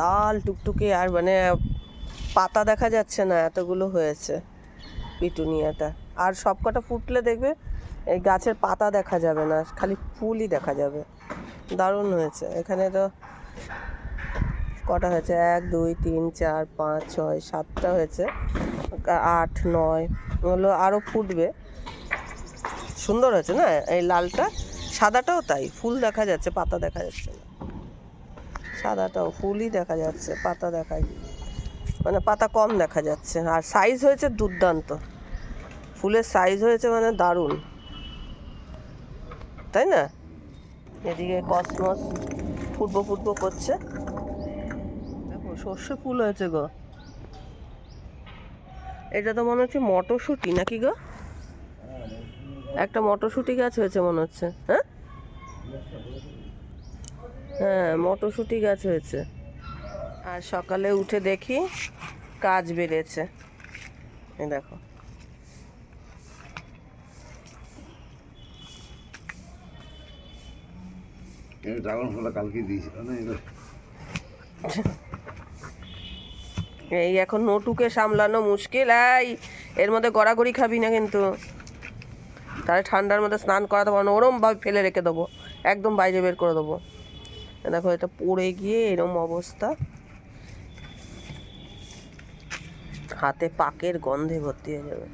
লাল টুকটুকে আর মানে পাতা দেখা যাচ্ছে না, এতগুলো হয়েছে পিটুনিয়াটা। আর সব কটা ফুটলে দেখবে এই গাছের পাতা দেখা যাবে না, খালি ফুলই দেখা যাবে। দারুণ হয়েছে। এখানে তো কটা হয়েছে? এক, দুই, তিন, চার, পাঁচ, ছয়, সাতটা হয়েছে। আট, নয় হলো আরও ফুটবে। সুন্দর হয়েছে না এই লালটা? সাদাটাও তাই, ফুল দেখা যাচ্ছে, পাতা দেখা যাচ্ছে না। সাদাটাও, ফুলই দেখা যাচ্ছে, পাতা দেখায়। মানে পাতা কম দেখা যাচ্ছে। আর সাইজ হয়েছে দুর্দান্ত। ফুলের সাইজ হয়েছে মানে দারুণ। তাই না? এদিকে কসমস ফুটবো ফুটবো করছে। দেখো, সর্ষে ফুল হয়েছে গো। এটা তো মনে হচ্ছে মটরশুঁটি, নাকি গো? একটা মটরশুঁটি গাছ হয়েছে মনে হচ্ছে হ্যাঁ? হ্যাঁ মটরশুঁটি গাছ হয়েছে। আর সকালে উঠে দেখি কাজ বেড়েছে দেখো। এই ড্রাগন ফলটা কালকে দিয়েছিল না এই এখন নটুকে সামলানো মুশকিল এই এর মধ্যে গড়াগড়ি খাবি না কিন্তু। তাহলে ঠান্ডার মধ্যে স্নান করাতে পারব না ওরমভাবে ফেলে রেখে দেবো। একদম বাইরে বের করে দেবো। দেখো এটা পড়ে গিয়ে এরম অবস্থা। হাতে পাকের গন্ধে ভর্তি হয়ে যাবে।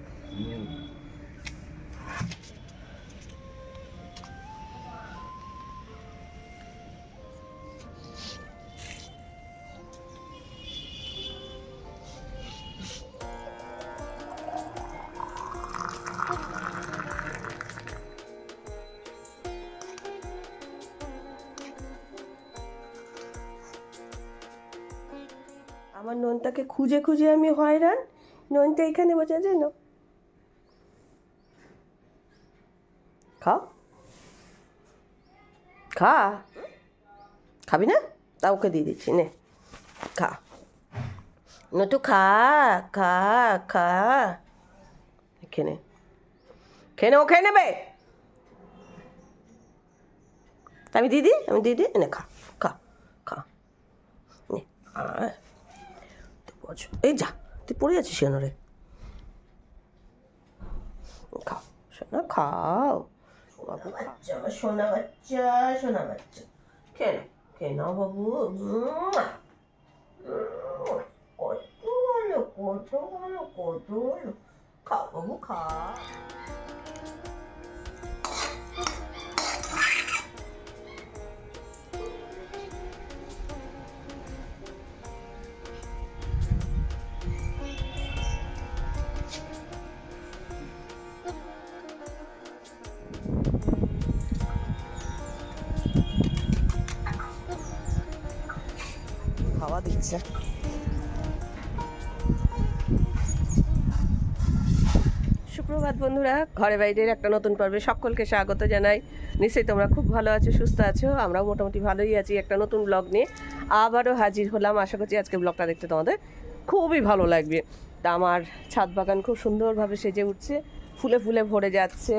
ননটাকে খুঁজে খুঁজে আমি হয়রান ননটা এখানে বসে আছে, না। খা। খা। খাবি না? তা ওকে দিয়ে দিচ্ছি, নে। খা। নটু, খা খা খা। খেয়ে নে খেয়ে নে ও খেয়ে নেবে আমি দিদি আমি দিদি এনে খা। খা খা। নে বসো। এই যা তুই পড়ে যাচ্ছিস কেন রে খাও সোনা খাও বাবু বাচ্চা আমার সোনা বাচ্চা সোনা বাচ্চা খেয়ে নাও খেয়ে নাও বাবু উম্মা। উম্মা। কত ভালো কত ভালো কত ভালো খাও বাবু খা হাওয়া সুপ্রভাত বন্ধুরা, ঘরে বাইরের একটা নতুন পর্বে সকলকে স্বাগত জানাই। নিশ্চয়ই তোমরা খুব ভালো আছো, সুস্থ আছো, আমরাও মোটামুটি ভালোই আছি একটা নতুন ব্লগ নিয়ে। আবারও হাজির হলাম, আশা করছি আজকে ব্লগটা দেখতে তোমাদের খুবই ভালো লাগবে। তা আমার ছাদ বাগান খুব সুন্দরভাবে সেজে উঠছে, ফুলে ফুলে ভরে যাচ্ছে।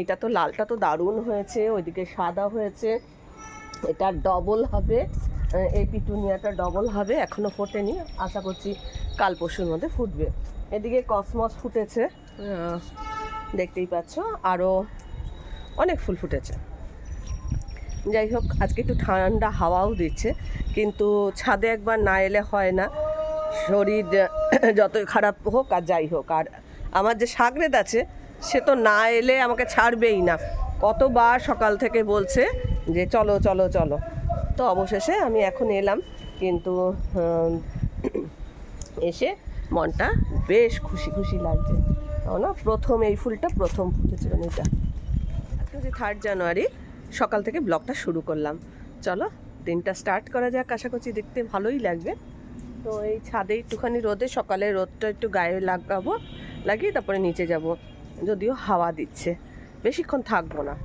এটা তো লালটা তো দারুণ হয়েছে, ওইদিকে সাদা হয়েছে, এটা ডবল হবে। এই পিটুনিয়াটা ডবল হবে, এখনও ফোটেনি। আশা করছি কাল পরশুর মধ্যে ফুটবে। এদিকে কসমস ফুটেছে দেখতেই পাচ্ছ আরও অনেক ফুল ফুটেছে। যাই হোক, আজকে একটু ঠান্ডা হাওয়াও দিচ্ছে, কিন্তু ছাদে একবার না এলে হয় না। শরীর যতই খারাপ হোক আর যাই হোক, আর আমার যে সাগরেদ আছে, সে তো না এলে আমাকে ছাড়বেই না। কতবার সকাল থেকে বলছে যে, চলো চলো চলো। তো অবশেষে আমি এখন এলাম, কিন্তু এসে মনটা বেশ খুশি খুশি লাগছে। না? প্রথম এই ফুলটা, প্রথম ফুটেছিল এটা। আজকে হচ্ছে থার্ড জানুয়ারি সকাল থেকে ব্লগটা শুরু করলাম। চলো, দিনটা স্টার্ট করা যাক, আশা করছি দেখতে ভালোই লাগবে। তো এই ছাদে একটুখানি রোদে, সকালে রোদটা একটু গায়ে লাগাবো, লাগিয়ে তারপরে নিচে যাব। যদিও হাওয়া দিচ্ছে। বেশিক্ষণ থাকব না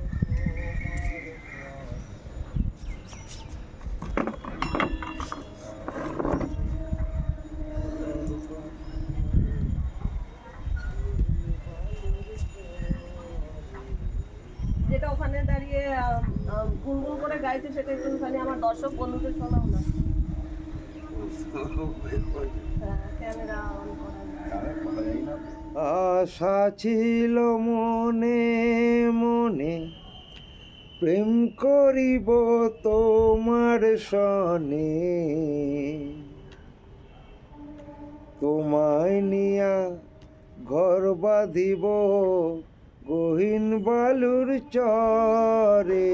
যেটা ওখানে দাঁড়িয়ে আম, আম, গুনগুন করে গাইছে সেটা আমার দর্শক বন্ধুদের শোনাও না। আশা ছিল মনে মনে প্রেম করিব তোমার সনে। তোমায় নিয়া ঘর বাঁধিব গহীন বালুর চরে,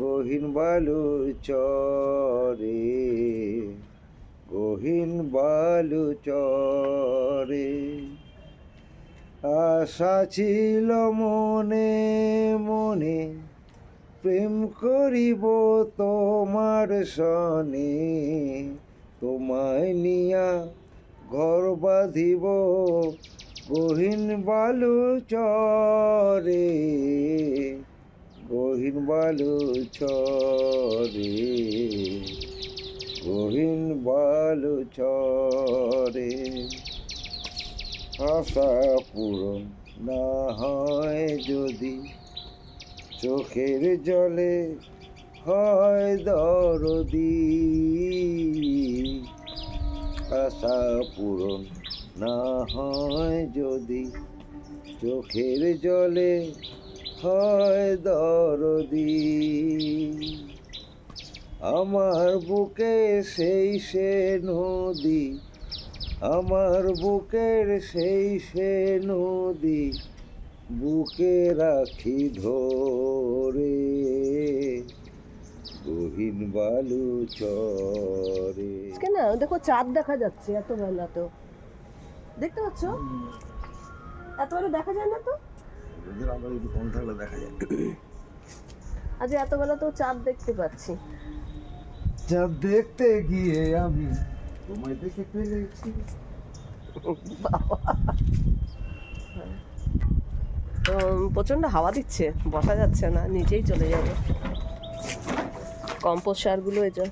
গহীন বালুর চরে, গহীন বালু চরে। আশা ছিল মনে মনে প্রেম করিব তোমার সনে, তোমায় নিয়া ঘর বাঁধিব গহীন বালু চরে গহীন বালু চরে গহীন বালু চরে আশা পূরণ না হয় যদি চোখের জলে হয় দরদি। আশা পূরণ না হয় যদি চোখের জলে হয় দরদি। আমার বুকে সেই সে নদী, আমার বুকের সেই সে নদী, বুকে রাখি ধরে। গহীন বালু চরে। দেখো চাঁদ দেখা যাচ্ছে এত বেলা তো দেখতে পাচ্ছ? এত বেলা দেখা যায় না তো? রোদের আলো একটু কম থাকলে দেখা যায়। আজ এত বেলা তো চাঁদ দেখতে পাচ্ছি। চাঁদ দেখতে গিয়ে আমি তোমায় দেখে ফেলেছি। তো প্রচণ্ড হাওয়া দিচ্ছে বসা যাচ্ছে না নিচেই চলে যাবে। কম্পোস্ট সারগুলো এই যে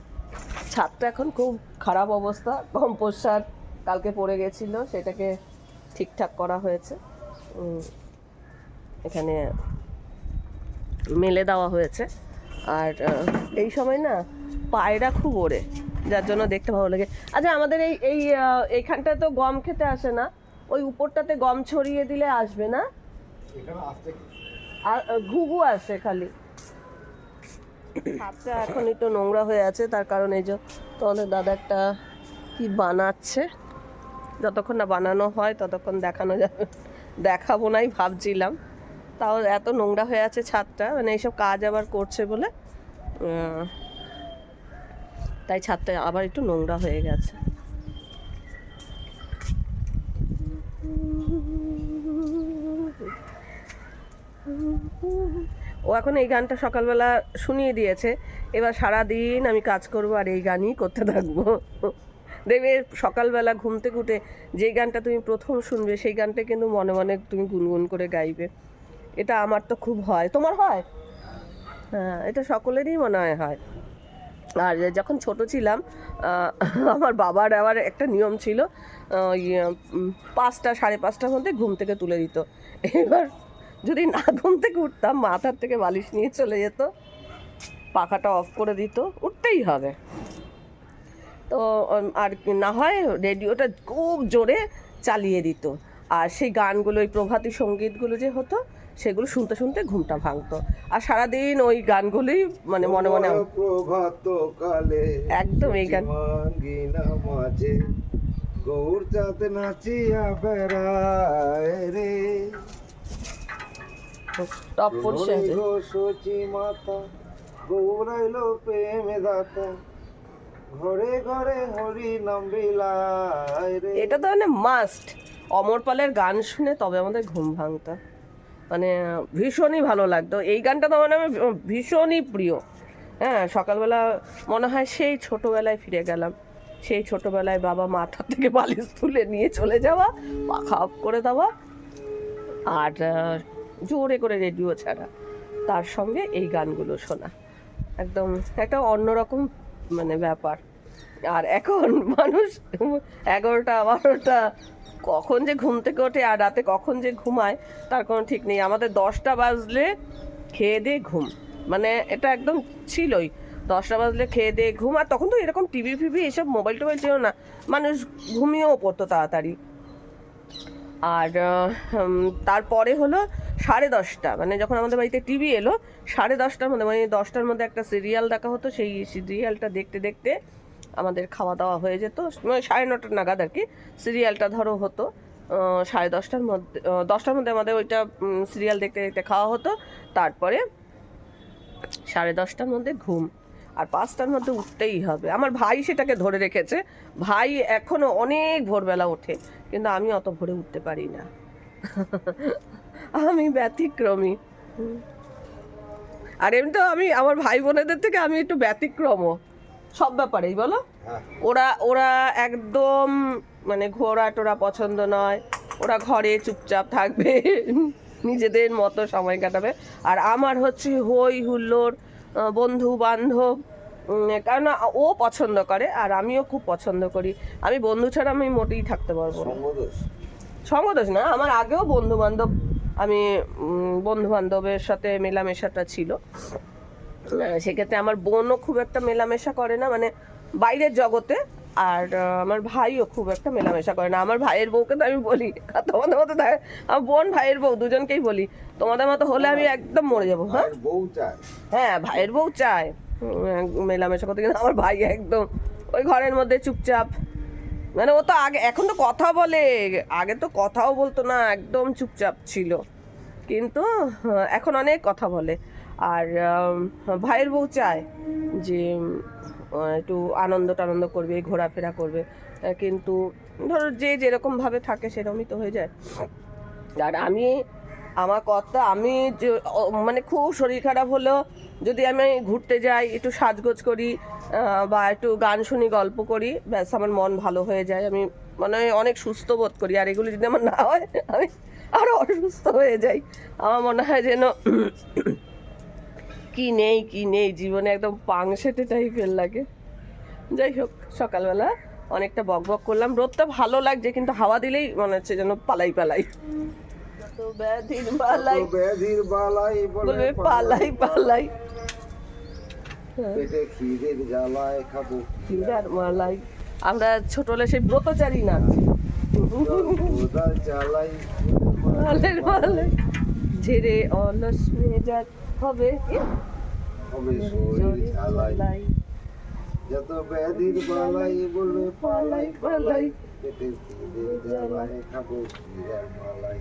ছাদটা এখন খুব খারাপ অবস্থা কম্পোস্ট সার কালকে পড়ে গেছিল সেটাকে ঠিকঠাক করা হয়েছে। এখানে মেলে দেওয়া হয়েছে। আর এই সময় না পায়রা খুব ওড়ে যার জন্য দেখতে ভালো লাগে। আচ্ছা আমাদের এই এই আহ, এইখানটায় তো গম খেতে আসে না। ওই উপরটাতে গম ছড়িয়ে দিলে আসবে না? ঘুঘু আসে খালি। হাতটা এখন একটু নোংরা হয়ে আছে তার কারণ এই যে তোমাদের দাদা একটা কি বানাচ্ছে। যতক্ষণ না বানানো হয়, ততক্ষণ দেখানো যাবে দেখাবো নাই, ভাবছিলাম। তাও এত নোংরা হয়ে আছে ছাদটা মানে এইসব কাজ আবার করছে বলে তাই ছাদটা আবার একটু নোংরা হয়ে গেছে। ও এখন এই গানটা সকালবেলা শুনিয়ে দিয়েছে। এবার সারা দিন আমি কাজ করব আর এই গানই করতে থাকব। দেখবে সকালবেলা ঘুম থেকে যে গানটা তুমি প্রথম শুনবে সেই গানটা কিন্তু মনে মনে তুমি গুনগুন করে গাইবে। এটা আমার তো খুব হয়। তোমার হয়? হ্যাঁ এটা সকলেরই মনে হয় হয়। আর যখন ছোট ছিলাম আমার বাবার আবার একটা নিয়ম ছিল ওই, পাঁচটা সাড়ে পাঁচটার মধ্যে ঘুম থেকে তুলে দিত। এবার যদি না ঘুম থেকে উঠতাম মাথার থেকে বালিশ নিয়ে চলে যেত পাখাটা অফ করে দিত উঠতেই হবে। তো আর না হয় রেডিওটা খুব জোরে চালিয়ে দিত আর সেই গানগুলো ওই প্রভাতী সঙ্গীতগুলো যে হতো সেগুলো শুনতে শুনতে ঘুমটা ভাঙতো আর সারাদিন ওই গানগুলোই মানে মনে মনে প্রভাত কালে একদম এই গান। মাঝে গৌর চাঁদ নাচিয়া বেড়ায় রে টপ পড়ছে সচি মাতা গৌরাইল প্রেমে দাতা এটা তো মানে মাস্ট অমর পালের গান শুনে তবে আমাদের ঘুম ভাঙতো। মানে ভীষণই ভালো লাগতো। এই গানটা তো মানে আমার ভীষণই প্রিয়। হ্যাঁ সকালবেলা মনে হয় সেই ছোটোবেলায় ফিরে গেলাম। সেই ছোটোবেলায় বাবা মাথা থেকে বালিশ তুলে নিয়ে চলে যাওয়া পাখা অফ করে দেওয়া, আর জোরে করে রেডিও ছাড়া। তার সঙ্গে এই গানগুলো শোনা। একদম একটা অন্যরকম মানে ব্যাপার। আর এখন মানুষ এগারোটা, বারোটা, কখন যে ঘুম থেকে ওঠে আর রাতে কখন যে ঘুমায়, তার কোনো ঠিক নেই। আমাদের দশটা বাজলে খেয়ে দিয়ে ঘুম। মানে এটা একদম ছিলই। দশটা বাজলে খেয়ে দিয়ে ঘুম। আর তখন তো এরকম টিভি ফিভি এসব মোবাইল টোবাইল ছিল না। মানুষ ঘুমিয়েও পড়তো তাড়াতাড়ি। আর তারপরে হলো সাড়ে দশটা মানে যখন আমাদের বাড়িতে টিভি এলো, সাড়ে দশটার মধ্যে মানে দশটার মধ্যে একটা সিরিয়াল দেখা হতো, সেই সিরিয়ালটা দেখতে দেখতে আমাদের খাওয়া দাওয়া হয়ে যেত মানে সাড়ে নটার নাগাদ আর কি সিরিয়ালটা ধরো হতো সাড়ে দশটার মধ্যে দশটার মধ্যে আমাদের ওইটা সিরিয়াল দেখতে দেখতে খাওয়া হতো, তারপরে সাড়ে দশটার মধ্যে ঘুম, আর পাঁচটার মধ্যে উঠতেই হবে। আমার ভাই সেটাকে ধরে রেখেছে, ভাই এখনও অনেক ভোরবেলা ওঠে কিন্তু আমি অত ভোরে উঠতে পারি না। আমি ব্যতিক্রমী। আর এমনিতেও আমি আমার ভাই বোনেদের থেকে আমি একটু ব্যতিক্রমও। সব ব্যাপারেই বলো? হ্যাঁ। ওরা ওরা একদম মানে ঘোরা টোরা পছন্দ নয়। ওরা ঘরে চুপচাপ থাকবে নিজেদের মতো সময় কাটাবে। আর আমার হচ্ছে হই হুল্লোড় আহ, বন্ধু বান্ধব কারণ ও পছন্দ করে আর আমিও খুব পছন্দ করি। আমি বন্ধু ছাড়া আমি মোটেই থাকতে পারব না। সঙ্গদোষ? না আমার আগেও বন্ধু বান্ধব আমি বন্ধু বান্ধবের সাথে মেলামেশাটা ছিল। সেক্ষেত্রে আমার বোনও খুব একটা মেলামেশা করে না মানে বাইরের জগতে আর আমার ভাইও খুব একটা মেলামেশা করে না। আমার ভাইয়ের বউকে তো আমি বলি আর তোমাদের মতো আমার বোন ভাইয়ের বউ দুজনকেই বলি তোমাদের মতো হলে আমি একদম মরে যাব হ্যাঁ? বউ চায়। হ্যাঁ ভাইয়ের বউ চায়। মেলামেশা করতে কিন্তু আমার ভাই একদম ওই ঘরের মধ্যে চুপচাপ। মানে ও তো আগে, এখন তো কথা বলে, আগে তো কথাও বলতো না, একদম চুপচাপ ছিল। কিন্তু এখন অনেক কথা বলে। আর ভাইয়ের বউ চায় যে একটু আনন্দ টানন্দ করবে, ঘোরাফেরা করবে। কিন্তু ধরো যে যেরকম ভাবে থাকে সেরকমই তো হয়ে যায়। আর আমি, আমার কথা, আমি মানে খুব শরীর খারাপ হলেও যদি আমি ঘুরতে যাই, একটু সাজগোজ করি বা একটু গান শুনি, গল্প করি, ব্যাস আমার মন ভালো হয়ে যায়। আমি মানে অনেক সুস্থ বোধ করি। আর এগুলো যদি আমার না হয়, আমি আরও অসুস্থ হয়ে যাই। আমার মনে হয় যেন কি নেই কি নেই, জীবনে একদম পাংশেটে টাইপের লাগে। যাই হোক, সকালবেলা অনেকটা বক বক করলাম। রোদটা ভালো লাগছে, কিন্তু হাওয়া দিলেই মনে হচ্ছে যেন পালাই পালাই। তো ব্যাধির পালাই কত ব্যাধির বালাই বলবে পালাই পালাই। পেটে খিদের জ্বালায় খাব। মালাই আমরা সেই ব্রতচারী মালের মালাই ঝেড়ে অলস মেজাজ হবে? হবে যত ব্যাধির বালাই বলবে পালাই পালাই। পেটে জ্বালায় খাব মালাই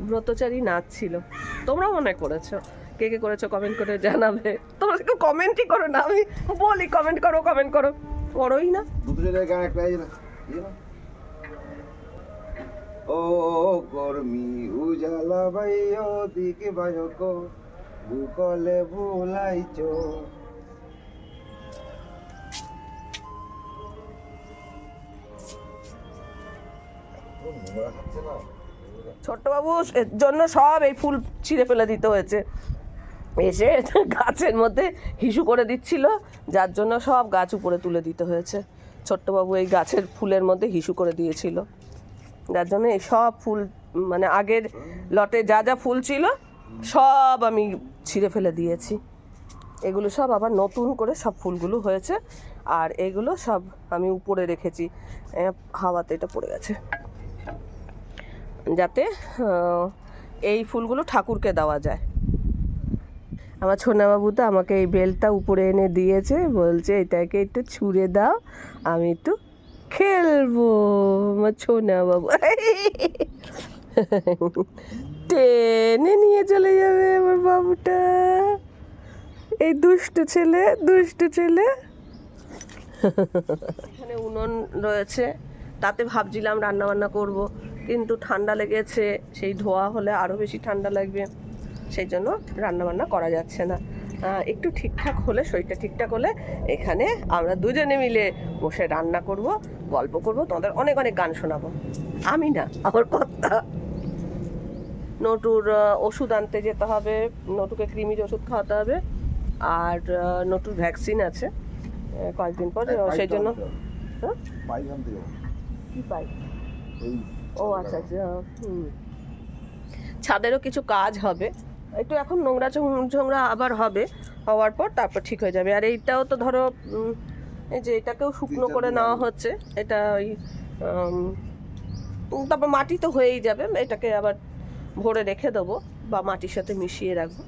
ব্রতচারী নাচ ছিল। তোমরা মনে করেছ? কে কে করেছ কমেন্ট করে জানাবে। তোমরা কেউ কমেন্টই করো না, আমি বলি কমেন্ট করো কমেন্ট করো। করোই না। না। ও কর্মী উজালা বাইও দিকে বায়ক বুকলে বুলাইছ ছোট্টবাবু এর জন্য সব এই ফুল ছিঁড়ে ফেলে দিতে হয়েছে। এসে গাছের মধ্যে হিসু করে দিচ্ছিল, যার জন্য সব গাছ উপরে তুলে দিতে হয়েছে। ছোট্টবাবু এই গাছের ফুলের মধ্যে হিসু করে দিয়েছিল। যার জন্য এই সব ফুল মানে আগের লটে যা যা ফুল ছিল, সব আমি ছিঁড়ে ফেলে দিয়েছি। এগুলো সব আবার নতুন করে সব ফুলগুলো হয়েছে, আর এগুলো সব আমি উপরে রেখেছি। হাওয়াতে এটা পড়ে গেছে। যাতে এই ফুলগুলো ঠাকুরকে দেওয়া যায়। আমার ছোনাবাবু তো আমাকে এই বেলটা উপরে এনে দিয়েছে, বলছে, এটাকে একটু ছুঁড়ে দাও, আমি একটু খেলব। আমার ছোনাবাবু টেনে নিয়ে চলে যাবে আমার বাবুটা। এই দুষ্টু ছেলে দুষ্টু ছেলে। এখানে উনুন রয়েছে, তাতে ভাবছিলাম রান্না বান্না করব। কিন্তু ঠান্ডা লেগেছে সেই ধোয়া হলে আরও বেশি ঠান্ডা লাগবে সেই জন্য রান্না বান্না করা যাচ্ছে না। একটু ঠিকঠাক হলে শরীরটা ঠিকঠাক হলে এখানে আমরা দুজনে মিলে বসে রান্না করব গল্প করব তোমাদের অনেক অনেক গান শোনাবো। আমি না আমার কথা নটুর ওষুধ আনতে যেতে হবে নটুকে কৃমির ওষুধ খাওয়াতে হবে আর নটুর ভ্যাকসিন আছে কয়েকদিন পর সেই জন্য হ্যাঁ? কি ও আচ্ছা আচ্ছা হুম। ছাদেরও কিছু কাজ হবে। একটু এখন নোংরা ঝোংরা আবার হবে হওয়ার পর তারপর ঠিক হয়ে যাবে। আর এইটাও তো ধরো এই যে এটাকেও শুকনো করে নেওয়া হচ্ছে। এটা ওই তারপর মাটি তো হয়েই যাবে। এটাকে আবার ভরে রেখে দেবো বা মাটির সাথে মিশিয়ে রাখব।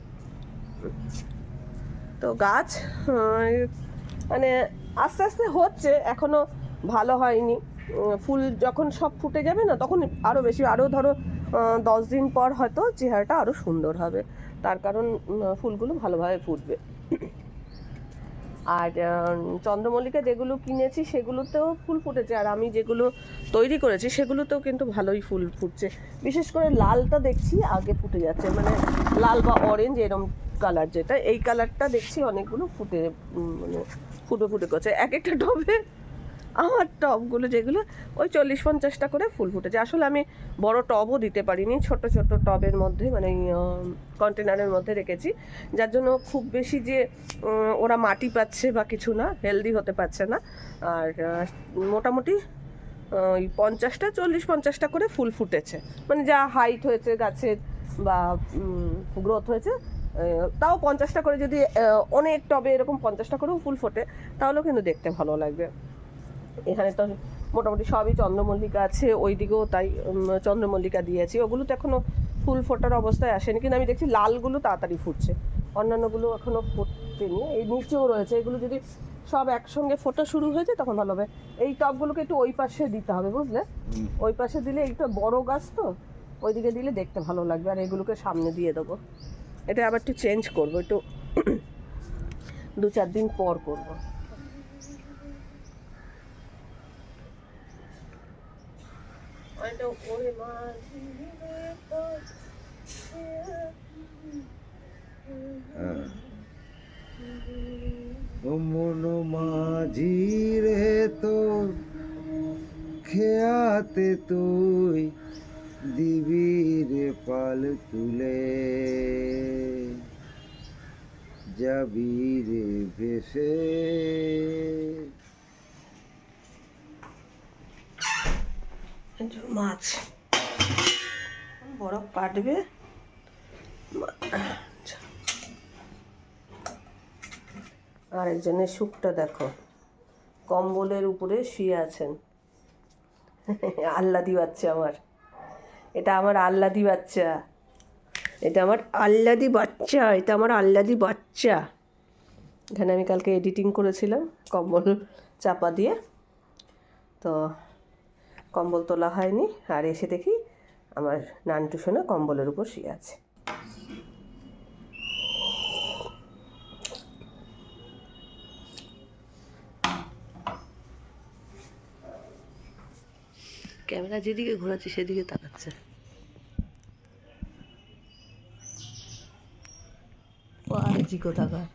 তো গাছ মানে আস্তে আস্তে হচ্ছে এখনও ভালো হয়নি। ফুল যখন সব ফুটে যাবে না, তখন আরও বেশি আরও ধরো দশ দিন পর হয়তো চেহারাটা আরও সুন্দর হবে। তার কারণ ফুলগুলো ভালোভাবে ফুটবে। আর চন্দ্রমল্লিকা যেগুলো কিনেছি, সেগুলোতেও ফুল ফুটেছে। আর আমি যেগুলো তৈরি করেছি, সেগুলোতেও কিন্তু ভালোই ফুল ফুটছে। বিশেষ করে লালটা দেখছি, আগে ফুটে যাচ্ছে। মানে লাল বা অরেঞ্জ এরম কালার যেটা, এই কালারটা দেখছি অনেকগুলো ফুটে মানে ফুটে ফুটে করছে। এক একটা টবে আমার টবগুলো যেগুলো, ওই চল্লিশ পঞ্চাশটা করে ফুল ফুটেছে। আসলে আমি বড় টবও দিতে পারিনি, ছোট ছোট টবের মধ্যে মানে কন্টেনারের মধ্যে রেখেছি। যার জন্য খুব বেশি যে ওরা মাটি পাচ্ছে বা কিছু না, হেলদি হতে পারছে না। আর মোটামুটি ওই পঞ্চাশটা, চল্লিশ পঞ্চাশটা করে ফুল ফুটেছে। মানে যা হাইট হয়েছে গাছের বা গ্রোথ হয়েছে তাও পঞ্চাশটা করে যদি অনেক টবে এরকম পঞ্চাশটা করেও ফুল ফোটে, তাহলেও কিন্তু দেখতে ভালো লাগবে। এখানে তো মোটামুটি সবই চন্দ্রমল্লিকা আছে ওই দিকেও তাই চন্দ্রমল্লিকা দিয়েছি। ওগুলো তো এখনও ফুল ফোটার অবস্থায় আসেনি কিন্তু আমি দেখছি লালগুলো তাড়াতাড়ি ফুটছে। অন্যান্যগুলো এখনও ফুটতেনি এই নিচেও রয়েছে এগুলো যদি সব একসঙ্গে ফোটা শুরু হয়েছে তখন ভালো হবে। এই টবগুলোকে একটু ওই পাশে দিতে হবে বুঝলে? ওই পাশে দিলে একটু বড় গাছ তো ওইদিকে দিলে দেখতে ভালো লাগবে আর এগুলোকে সামনে দিয়ে দেবো। এটা আবার একটু চেঞ্জ করব একটু দু চার দিন পর করব। রে তোর হ্যাঁ ও মন মাঝি রে তোর খেয়াতে তুই দিবি রে পাল তুলে যাবি রে ভেসে এই যে মাছ। বরফ কাটবে। আর একজনের সুখটা দেখো। কম্বলের উপরে শুয়ে আছেন। আল্লাদি বাচ্চা আমার। এটা আমার আল্লাদি বাচ্চা। এটা আমার আল্লাদি বাচ্চা। এটা আমার আল্লাদি বাচ্চা। এখানে আমি কালকে এডিটিং করেছিলাম কম্বল চাপা দিয়ে। তো কম্বল তোলা হয়নি। আর এসে দেখি আমার নানটু সোনা কম্বলের উপর শুয়ে আছে। ক্যামেরা যেদিকে ঘোরাচ্ছে, সেদিকে তাকাচ্ছে। কোথাকার।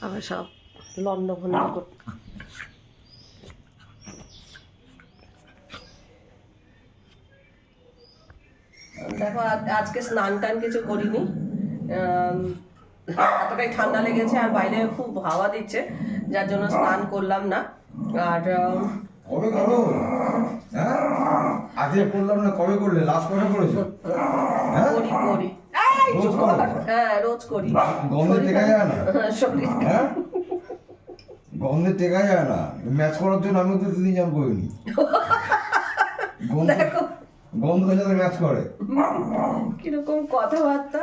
আবার সব লন্ড ভন্ড দেখো আজকে স্নান টান কিছু করিনি। এতটাই ঠান্ডা লেগেছে আর বাইরে খুব হাওয়া দিচ্ছে যার জন্য স্নান করলাম না। আর কবে করো? হ্যাঁ? আজকে করলাম না কবে করলে? লাস্ট কবে করেছ? হ্যাঁ? করি করি। হ্যাঁ রোজ করি। গন্ধে টেকা যায় না? হ্যাঁ, গন্ধে টেকা যায় না? ম্যাচ করার জন্য আমি তো দুদিন জাম করিনি। গন্ধ ম্যাচ করে। কীরকম কথাবার্তা?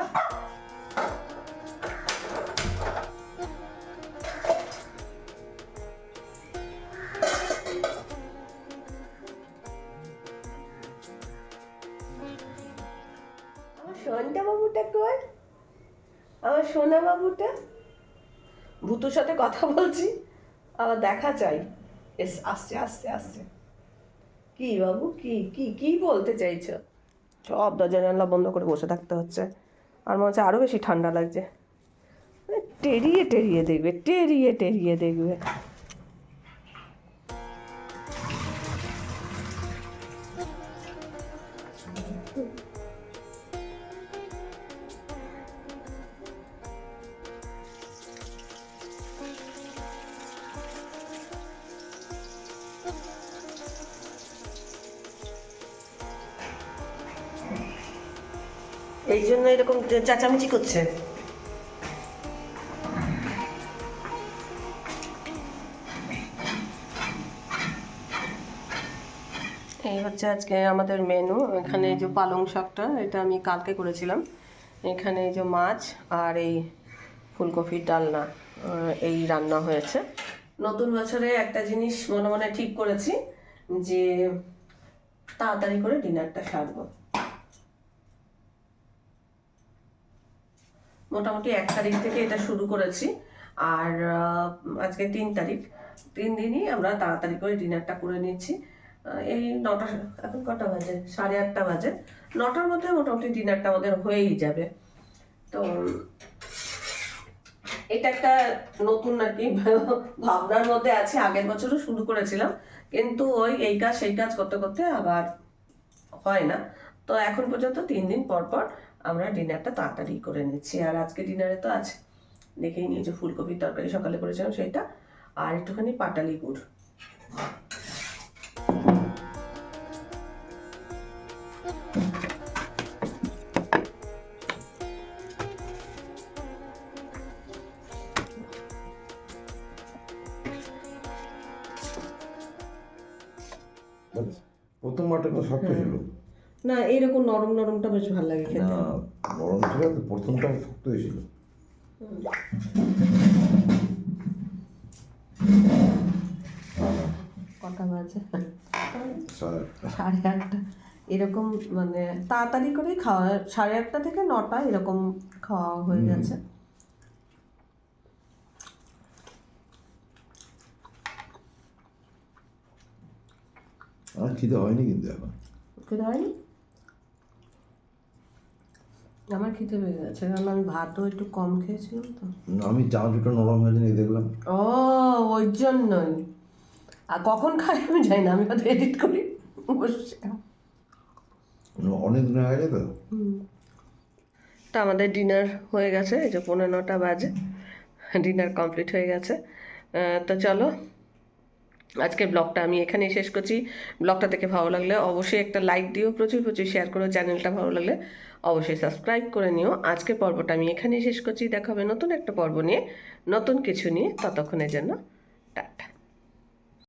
সোনটা বাবুটা কই? আমার সোনা বাবুটা? ভূতুর সাথে কথা বলছি, আবার দেখা চাই। এস, আসছে আসছে আসছে। কি বাবু, কি কি কি বলতে চাইছো? সব দরজা জানলা বন্ধ করে বসে থাকতে হচ্ছে। আর মনে হচ্ছে আরও বেশি ঠান্ডা লাগছে। মানে টেরিয়ে টেরিয়ে দেখবে, টেরিয়ে টেরিয়ে দেখবে। এই জন্য এরকম চেঁচামেচি করছে। এই হচ্ছে আজকে আমাদের মেনু এখানে যে পালং শাকটা, এটা আমি কালকে করেছিলাম। এখানে এই যে মাছ আর এই ফুলকপির ডালনা এই রান্না হয়েছে। নতুন বছরে একটা জিনিস মনে মনে ঠিক করেছি যে তাড়াতাড়ি করে ডিনারটা সারবো। মোটামুটি এক তারিখ থেকে এটা শুরু করেছি। আর আজকে তিন তারিখ। তিন দিনই আমরা তাড়াতাড়ি করে ডিনারটা করে নিচ্ছি। এই নটা, এখন কটা বাজে? সাড়ে আটটা বাজে। নটার মধ্যে মোটামুটি ডিনারটা আমাদের হয়েই যাবে। তো, এটা একটা নতুন আর কি ভাবনার মধ্যে আছে। আগের বছরও শুরু করেছিলাম। কিন্তু ওই এই কাজ, সেই কাজ করতে করতে আবার হয় না। তো এখন পর্যন্ত তিন দিন পর পর আমরা ডিনারটা তাড়াতাড়ি করে নিচ্ছি। আর আজকে ডিনারে তো আছে। দেখেই নিয়েছি ফুলকপির তরকারি সকালে করেছিলাম সেটা আর একটুখানি পাটালি গুড়। প্রথম মাঠে তো শক্ত ছিল না এইরকম নরম নরমটা বেশ ভালো লাগে খেতে। না গরম ছিল তো প্রথমটা শক্ত ছিল কটা বাজে? সাড়ে আটটা। এরকম মানে তাড়াতাড়ি করে খাওয়া সাড়ে আটটা থেকে নটা এরকম খাওয়া হয়ে গেছে। আমার খিদে হয়নি কিন্তু এখন। খেতে হয়নি? আমার খেতে পেয়ে গেছে কারণ আমি ভাতও একটু কম খেয়েছিলাম তো। আমি চা দুটো নরম হয়েছে নাকি দেখলাম। ও ওই জন্যই। আর কখন খাই আমি জানি না আমি হয়তো এডিট করি। বসে অনেক দিন হয়ে গেছে তো? তা আমাদের ডিনার হয়ে গেছে এই যে পনেরো নটা বাজে। ডিনার কমপ্লিট হয়ে গেছে। তো চলো আজকের ব্লগটা আমি এখানেই শেষ করছি। ব্লগটা দেখে ভালো লাগলে অবশ্যই একটা লাইক দিও প্রচুর প্রচুর শেয়ার করো চ্যানেলটা ভালো লাগলে। অবশ্যই সাবস্ক্রাইব করে নিও। আজকে পর্বটা আমি এখানেই শেষ করছি। দেখাবে নতুন একটা পর্ব নিয়ে, নতুন কিছু নিয়ে। ততক্ষণের জন্য টাটা।